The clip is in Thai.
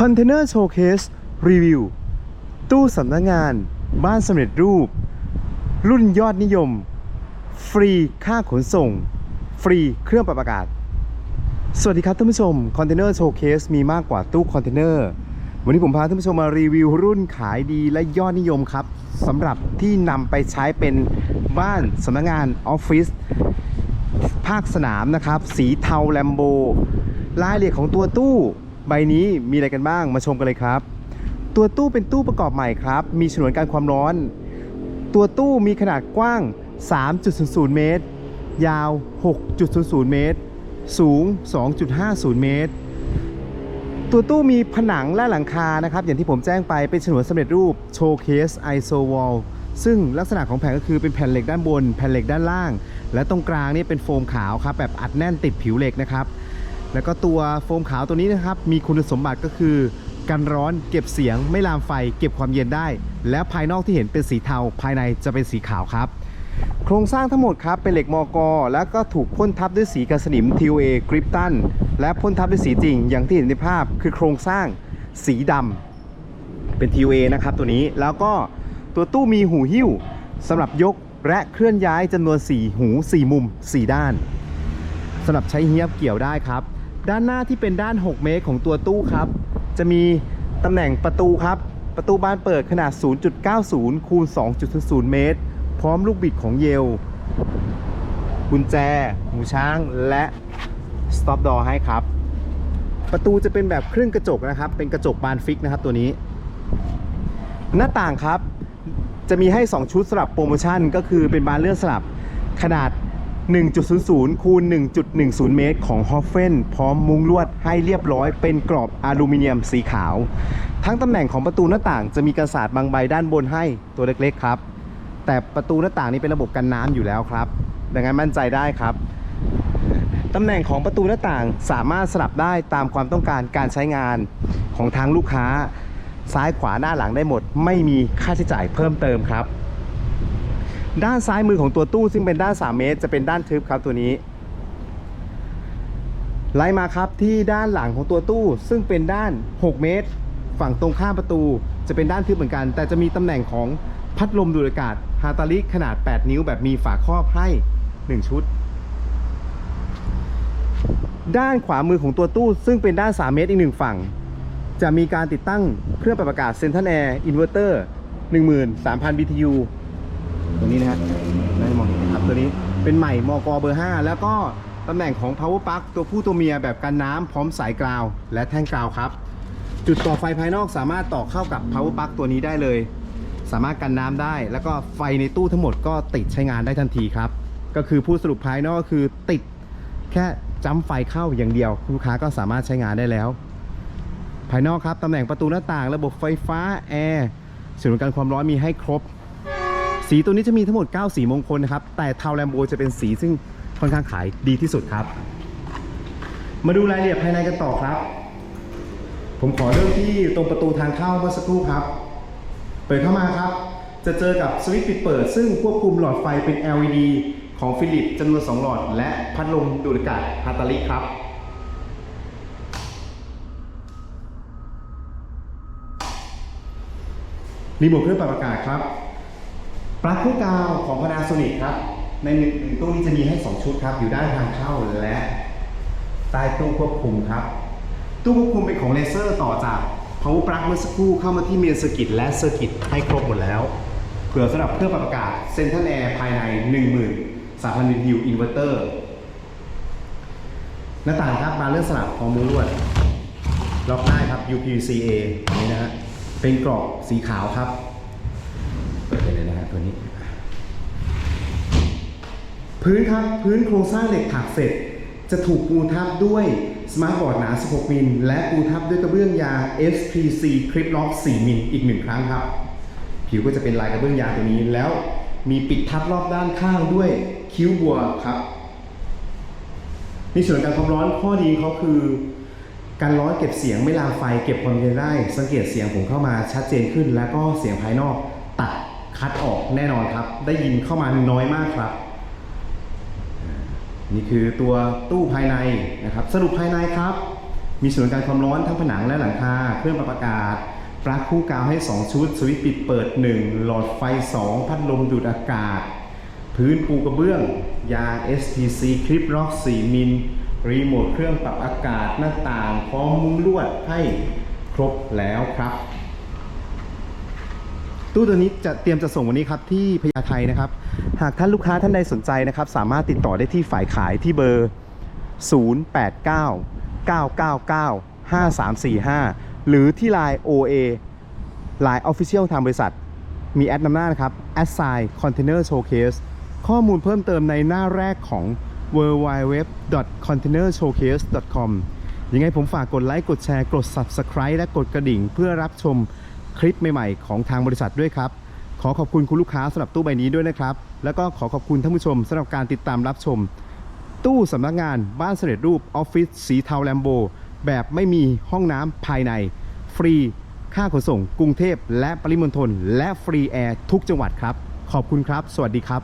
คอนเทนเนอร์โชว์เคสรีวิว ตู้สำนักงาน บ้านสำเร็จรูป รุ่นยอดนิยม ฟรีค่าขนส่ง ฟรีเครื่องปรับอากาศ สวัสดีครับท่านผู้ชมคอนเทนเนอร์โชว์เคสมีมากกว่าตู้คอนเทนเนอร์วันนี้ผมพาท่านผู้ชมมารีวิวรุ่นขายดีและยอดนิยมครับสำหรับที่นำไปใช้เป็นบ้านสำนักงานออฟฟิศภาคสนามนะครับ สีเทาแลมโบรายละเอียดของตัวตู้ ใบนี้มีอะไรกันบ้างมาชมกันเลยครับ ตัวตู้เป็นตู้ประกอบใหม่ครับ มีฉนวนกันความร้อน ตัวตู้มีขนาดกว้าง 3.00 เมตร ยาว 6.00 เมตร สูง 2.50 เมตร ตัวตู้มีผนังและหลังคานะครับ อย่างที่ผมแจ้งไปเป็นฉนวนสำเร็จรูปโชว์เคสไอโซวอลซึ่งลักษณะของแผ่นก็คือเป็นแผ่นเหล็กด้านบน แผ่นเหล็กด้านล่าง และตรงกลางนี่เป็นโฟมขาวครับแบบอัดแน่นติดผิวเหล็กนะครับ แล้วก็ตัวโฟมขาวตัวนี้นะครับ มีคุณสมบัติก็คือ กันร้อนเก็บเสียงไม่ลามไฟ เก็บความเย็นได้ และภายนอกที่เห็นเป็นสีเทาภายในจะเป็นสีขาวครับ โครงสร้างทั้งหมดครับเป็นเหล็กมอกแล้วก็ถูกพ่นทับด้วยสีกันสนิม TOA กริปตันและพ่นทับด้วยสีจริง อย่างที่เห็นในภาพคือโครงสร้างสีดำเป็น TOA นะครับตัวนี้แล้วก็ตัวตู้มีหูหิ้วสำหรับยกและเคลื่อนย้ายจำนวน 4 หู 4 มุม 4 ด้านสำหรับใช้เฮียบเกี่ยวได้ครับ ด้านหน้าที่เป็นด้าน 6 เมตรของตัวตู้ครับ จะมีตำแหน่งประตูครับ ประตูบานเปิดขนาด 0.90 คูณ 2.00 เมตร พร้อมลูกบิดของเยลกุญแจ หูช้าง และ stop door ให้ครับ ประตูจะเป็นแบบครึ่งกระจกนะครับ เป็นกระจกบานฟิกนะครับตัวนี้ หน้าต่างครับ จะมีให้ 2 ชุดสำหรับโปรโมชั่น ก็คือเป็นบานเลื่อนสลับขนาด 1.00 คูณ 1.10 เมตร ของฮอฟเฟนพร้อมมุ้งลวดให้เรียบร้อยเป็นกรอบอลูมิเนียมสีขาว ทั้งตำแหน่งของประตูหน้าต่างจะมีกระสาดบางใบด้านบนให้ตัวเล็กๆครับ แต่ประตูหน้าต่างนี้เป็นระบบกันน้ำอยู่แล้วครับ ดังนั้นมั่นใจได้ครับตำแหน่งของประตูหน้าต่างสามารถสลับได้ตามความต้องการการใช้งานของทางลูกค้า ซ้ายขวาหน้าหลังได้หมด ไม่มีค่าใช้จ่ายเพิ่มเติมครับ ด้านซ้ายมือของตัวตู้ซึ่งเป็นด้าน 3 เมตร จะเป็นด้านทึบครับตัวนี้ ไล่มาครับที่ด้านหลังของตัวตู้ซึ่งเป็นด้าน 6 เมตร ฝั่งตรงข้ามประตู จะเป็นด้านทึบเหมือนกัน แต่จะมีตำแหน่งของพัดลมดูดอากาศฮาตาลิขนาด 8 นิ้วแบบมีฝาครอบให้ 1 ชุด ด้านขวามือของตัวตู้ ซึ่งเป็นด้าน 3 เมตรอีกหนึ่งฝั่ง จะมีการติดตั้งเครื่องปรับอากาศเซนทรัลแอร์อินเวอร์เตอร์13,000 BTU นี้นะฮะได้มองเห็นนะครับตัวนี้เป็นใหม่มกเบอร์ 5 แล้วก็ตำแหน่งของ power plug ตัวผู้ตัวเมียแบบกันน้ำพร้อมสายกราว และแท่งกราวครับ จุดต่อไฟภายนอกสามารถต่อเข้ากับ power plug ตัวนี้ได้เลย สามารถกันน้ำได้ แล้วก็ไฟในตู้ทั้งหมดก็ติดใช้งานได้ทันทีครับ ก็คือผู้สรุปภายนอกคือติดแค่จ้ำไฟเข้าอย่างเดียว ลูกค้าก็สามารถใช้งานได้แล้ว ภายนอกครับตำแหน่งประตูหน้าต่าง ระบบไฟฟ้าแอร์ส่วนการความร้อนมีให้ครบ สีตัวนี้จะมีทั้งหมด 9 สีมงคลนะครับ แต่เทาแลมโบจะเป็นสีซึ่งค่อนข้างขายดีที่สุดครับ มาดูรายละเอียดภายในกันต่อครับ ผมขอเริ่มที่ตรงประตูทางเข้าเมื่อสักครู่ครับ เปิดเข้ามาครับ จะเจอกับสวิตช์ปิดเปิด ซึ่งควบคุมหลอดไฟเป็น LED ของฟิลิปจำนวน 2 หลอด และพัดลมดูดอากาศฮาตาลิครับรีโมทเครื่องปรับอากาศครับ ปลั๊กคู่กาวของ Panasonic ครับ ในหนึ่งตู้นี้จะมีให้ 2 ชุดครับ อยู่ด้านทางเข้าและใต้ตู้ควบคุมครับ ตู้ควบคุมเป็นของเลเซอร์ต่อจาก power plug เมื่อสักครู่เข้ามาที่เมนเซอร์กิตและเซอร์กิตให้ครบหมดแล้ว เผื่อสำหรับเครื่องปรับอากาศเซนทรัลแอร์ภายใน13,000 BTU อินเวอร์เตอร์ หน้าต่างครับบานเลื่อนสลับพร้อมมุ้งลวด ล็อกได้ครับ UPVCA นี้นะฮะเป็นกรอบสีขาวครับ ไปเลยนะฮะตัวนี้ พื้นครับพื้นโครงสร้างเหล็กถักเสร็จ จะถูกปูทับด้วยสมาร์ทบอร์ดหนา 16 มิล และปูทับด้วยกระเบื้องยาง SPC คลิปล็อก 4 มิลอีกหนึ่งครั้งครับ ผิวก็จะเป็นลายกระเบื้องยางตัวนี้ แล้วมีปิดทับรอบด้านข้างด้วยคิ้วบัวครับในส่วนการความร้อนข้อดีเขาคือ การร้อนเก็บเสียงไม่ลามไฟเก็บความเย็นได้ สังเกตเสียงผมเข้ามาชัดเจนขึ้น แล้วก็เสียงภายนอกตัด คัดออกแน่นอนครับ ได้ยินเข้ามาน้อยมากครับ นี่คือตัวตู้ภายในนะครับ สรุปภายในครับ มีส่วนการความร้อนทั้งผนังและหลังคาเครื่องปรับอากาศปลั๊กคู่กาวให้ 2 ชุด สวิตช์ปิดเปิด 1 หลอดไฟ 2 พัดลมดูดอากาศ พื้นปูกระเบื้อง ยาง STC คลิปล็อก 4 มิล รีโมทเครื่องปรับอากาศหน้าต่างพร้อมมุ้งลวดให้ครบแล้วครับ ตู้ตัวนี้จะเตรียมจะส่งวันนี้ครับที่พญาไทนะครับ หากท่านลูกค้าท่านใดสนใจนะครับ สามารถติดต่อได้ที่ฝ่ายขายที่เบอร์ 089 999 5345 หรือที่ Line OA Line Official ทางบริษัท มีแอดนำหน้านะครับ a s s i g n Container Showcase ข้อมูลเพิ่มเติมในหน้าแรกของ w w w c o n t a i n e r s h o w c a s e c o m ยังไงผมฝากกดไลค์ กดแชร์ กด Subscribe และกดกระดิ่งเพื่อรับชม คลิปใหม่ๆ ของทางบริษัทด้วยครับ ขอขอบคุณคุณลูกค้าสำหรับตู้ใบนี้ด้วยนะครับ แล้วก็ขอขอบคุณท่านผู้ชมสำหรับการติดตามรับชม ตู้สำนักงานบ้านเสด็จรูปออฟฟิศสีเทาแลมโบแบบไม่มีห้องน้ำภายใน ฟรี ค่าขนส่ง กรุงเทพและปริมณฑลและฟรีแอร์ทุกจังหวัดครับ ขอบคุณครับ สวัสดีครับ